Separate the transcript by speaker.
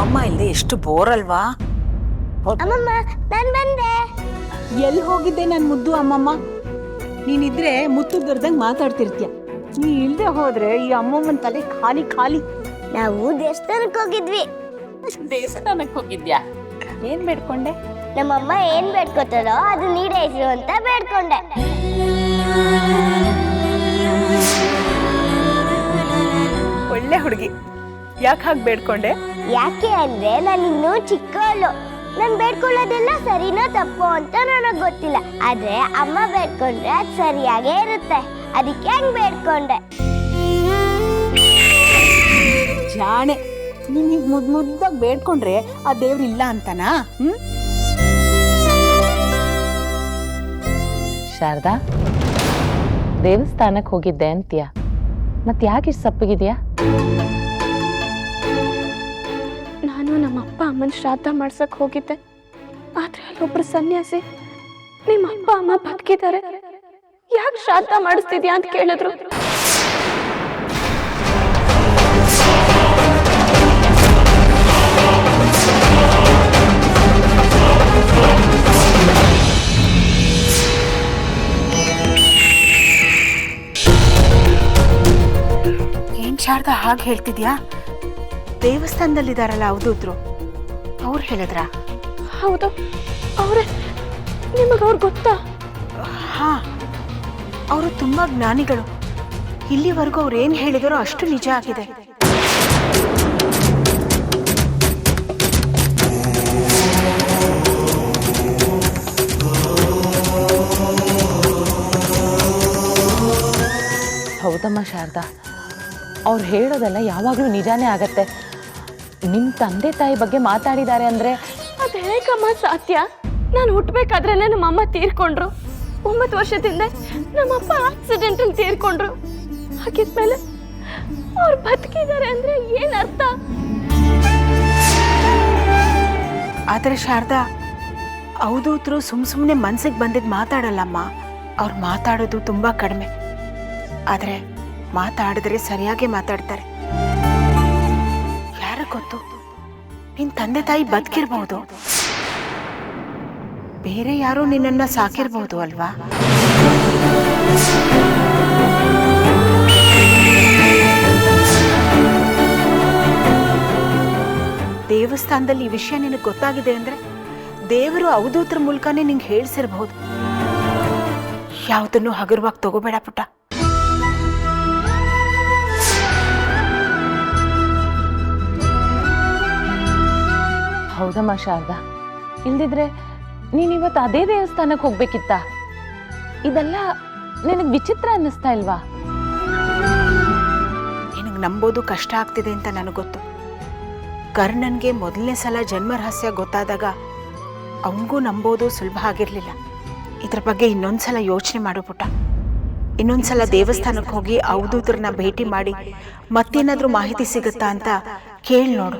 Speaker 1: ಅಮ್ಮಮ್ಮ ಇಲ್ಲಿ ಎಷ್ಟು ಬೋರ್ ಅಲ್ವಾ
Speaker 2: ಅಮ್ಮಮ್ಮ ನಾನು ಬಂದೆ.
Speaker 3: ಎಲ್ಲಿ ಹೋಗಿದ್ದೆ ನನ್ನ ಮುದ್ದು ಅಮ್ಮಮ್ಮ? ನೀನಿದ್ರೆ ಮುತ್ತು ದೊರೆದಂಗ್ ಮಾತಾಡ್ತಿರ್ತೀಯ? ನೀ ಇಲ್ದೆ ಹೋದ್ರೆ ಈ ಅಮ್ಮಮ್ಮನ ತಲೆ ಖಾಲಿ ಖಾಲಿ.
Speaker 2: ನಾವು ದೇವಸ್ಥಾನಕ್ಕೆ ಹೋಗಿದ್ವಿ.
Speaker 4: ದೇವಸ್ಥಾನಕ್ಕೆ ಹೋಗಿದ್ಯಾ? ಏನ್ ಬೇಡ್ಕೊಂಡೆ?
Speaker 2: ನಮ್ಮಮ್ಮ ಏನ್ ಬೇಡ್ಕೋತಾರೋ ಅದು ನೀಡೇಸು ಅಂತ ಬೇಡ್ಕೊಂಡೆ.
Speaker 5: ಒಳ್ಳೆ ಹುಡುಗಿ. ಯಾಕೆ ಹಾಗೆ ಬೇಡ್ಕೊಂಡೆ?
Speaker 2: ಯಾಕೆ ಅಂದ್ರೆ ನಾನು ಇನ್ನೂ ಚಿಕ್ಕವಳು. ನಾನು ಬೇಡ್ಕೊಳ್ಳೋದೆಲ್ಲ ಸರಿನೋ ತಪ್ಪು ಅಂತ ನನಗೆ ಗೊತ್ತಿಲ್ಲ. ಆದ್ರೆ ಅಮ್ಮ ಬೇಡ್ಕೊಂಡ್ರೆ ಅದು ಸರಿಯಾಗೇ ಇರುತ್ತೆ. ಅದಕ್ಕೆ ಹಂಗ್ ಬೇಡ್ಕೊಂಡೆ.
Speaker 3: ಜಾಣೆ ನೀನು ಮುದ್ ಮುದ್ದಾಗಿ ಬೇಡ್ಕೊಂಡ್ರೆ ಆ ದೇವ್ರು ಇಲ್ಲ ಅಂತನಾ? ಹ್ಮ್?
Speaker 4: ಶಾರದಾ ದೇವಸ್ಥಾನಕ್ಕೆ ಹೋಗಿದ್ದೆ ಅಂತೀಯ? ಮತ್ತೆ ಯಾಕೆ ಇಷ್ಟು ಸಪ್ಪಗಿದ್ಯಾ?
Speaker 6: ಅಮ್ಮನ ಶ್ರಾದ್ದ ಮಾಡ್ಸಕ್ ಹೋಗಿದ್ದೆ. ಆದ್ರೆ ಅಲ್ಲೊಬ್ರು ಸನ್ಯಾಸಿ ನಿಮ್ಮ ಅಪ್ಪ ಅಮ್ಮ ಬದುಕಿದ್ದಾರೆ. ಯಾಕೆ ಶ್ರಾದ್ದ ಮಾಡಿಸ್ತಿದ್ಯಾ ಅಂತ ಕೇಳಿದ್ರು.
Speaker 3: ಏನ್ ಶಾರದಾ ಹಾಗೆ ಹೇಳ್ತಿದ್ಯಾ? ದೇವಸ್ಥಾನದಲ್ಲಿದ್ದಾರಲ್ಲ ಅವಧೂತ್ರು ಅವ್ರು ಹೇಳಿದ್ರಾ?
Speaker 6: ಹೌದು. ಅವ್ರೆ ನಿಮಗೆ ಅವ್ರು ಗೊತ್ತಾ?
Speaker 3: ಹಾ ಅವರು ತುಂಬಾ ಜ್ಞಾನಿಗಳು. ಇಲ್ಲಿವರೆಗೂ ಅವ್ರು ಏನ್ ಹೇಳಿದರೋ ಅಷ್ಟು ನಿಜ ಆಗಿದೆ.
Speaker 4: ಹೌದಮ್ಮ ಶಾರದಾ. ಅವ್ರು ಹೇಳೋದೆಲ್ಲ ಯಾವಾಗಲೂ ನಿಜಾನೇ ಆಗತ್ತೆ. ನಿಮ್ಮ ತಂದೆ ತಾಯಿ ಬಗ್ಗೆ ಮಾತಾಡಿದ್ದಾರೆ ಅಂದ್ರೆ?
Speaker 6: ಅದು ಹೇಗಮ್ಮ ಸಾಧ್ಯ ನಾನು ಹುಟ್ಬೇಕಾದ್ರೇನೆ ನಮ್ಮ ಅಮ್ಮ ತೀರ್ಕೊಂಡ್ರು. ಒಂಬತ್ತು ವರ್ಷದಿಂದ ನಮ್ಮಪ್ಪ ಆಕ್ಸಿಡೆಂಟಲ್ಲಿ ತೀರ್ಕೊಂಡ್ರು. ಹಾಗಿದ್ಮೇಲೆ ಅವ್ರು ಬದುಕಿದ್ದಾರೆ ಅಂದ್ರೆ ಏನ್ ಅರ್ಥ?
Speaker 3: ಆದ್ರೆ ಶಾರದಾ ಅವಧೂತರು ಸುಮ್ ಸುಮ್ಮನೆ ಮನ್ಸಿಗೆ ಬಂದಿದ್ದು ಮಾತಾಡಲ್ಲಮ್ಮ. ಅವ್ರು ಮಾತಾಡೋದು ತುಂಬಾ ಕಡಿಮೆ. ಆದ್ರೆ ಮಾತಾಡಿದ್ರೆ ಸರಿಯಾಗಿ ಮಾತಾಡ್ತಾರೆ. ಗೊತ್ತು. ನಿನ್ ತಂದೆ ತಾಯಿ ಬದುಕಿರ್ಬಹುದು ಬೇರೆ ಯಾರೋ ನಿನ್ನನ್ನ ಸಾಕಿರ್ಬಹುದು ಅಲ್ವಾ? ದೇವಸ್ಥಾನದಲ್ಲಿ ಈ ವಿಷಯ ನಿನಗೆ ಗೊತ್ತಾಗಿದೆ ಅಂದ್ರೆ ದೇವರು ಅವಧೂತರ ಮೂಲಕನೇ ನಿಂಗೆ ಹೇಳ್ಸಿರ್ಬಹುದು ಯಾವುದನ್ನು ಹಗುರವಾಗಿ ತಗೋಬೇಡ ಪುಟ್ಟ.
Speaker 4: ಹೌದಮ್ಮ ಶಾರದಾ ಇಲ್ದಿದ್ರೆ ನೀನಿವತ್ತು ಅದೇ ದೇವಸ್ಥಾನಕ್ಕೆ ಹೋಗ್ಬೇಕಿತ್ತ? ಇದೆಲ್ಲ ನಿನಗೆ ವಿಚಿತ್ರ ಅನ್ನಿಸ್ತಾ ಇಲ್ವಾ?
Speaker 3: ನಿನಗೆ ನಂಬೋದು ಕಷ್ಟ ಆಗ್ತಿದೆ ಅಂತ ನನಗೆ ಗೊತ್ತು. ಕರ್ಣನ್ಗೆ ಮೊದಲನೇ ಸಲ ಜನ್ಮ ರಹಸ್ಯ ಗೊತ್ತಾದಾಗ ಅವನಿಗೂ ನಂಬೋದು ಸುಲಭ ಆಗಿರಲಿಲ್ಲ. ಇದ್ರ ಬಗ್ಗೆ ಇನ್ನೊಂದ್ಸಲ ಯೋಚನೆ ಮಾಡು ಪುಟ್ಟ. ಇನ್ನೊಂದ್ಸಲ ದೇವಸ್ಥಾನಕ್ಕೆ ಹೋಗಿ ಅವಧೂತರನ್ನ ಭೇಟಿ ಮಾಡಿ ಮತ್ತೇನಾದ್ರೂ ಮಾಹಿತಿ ಸಿಗುತ್ತಾ ಅಂತ ಕೇಳಿ ನೋಡು.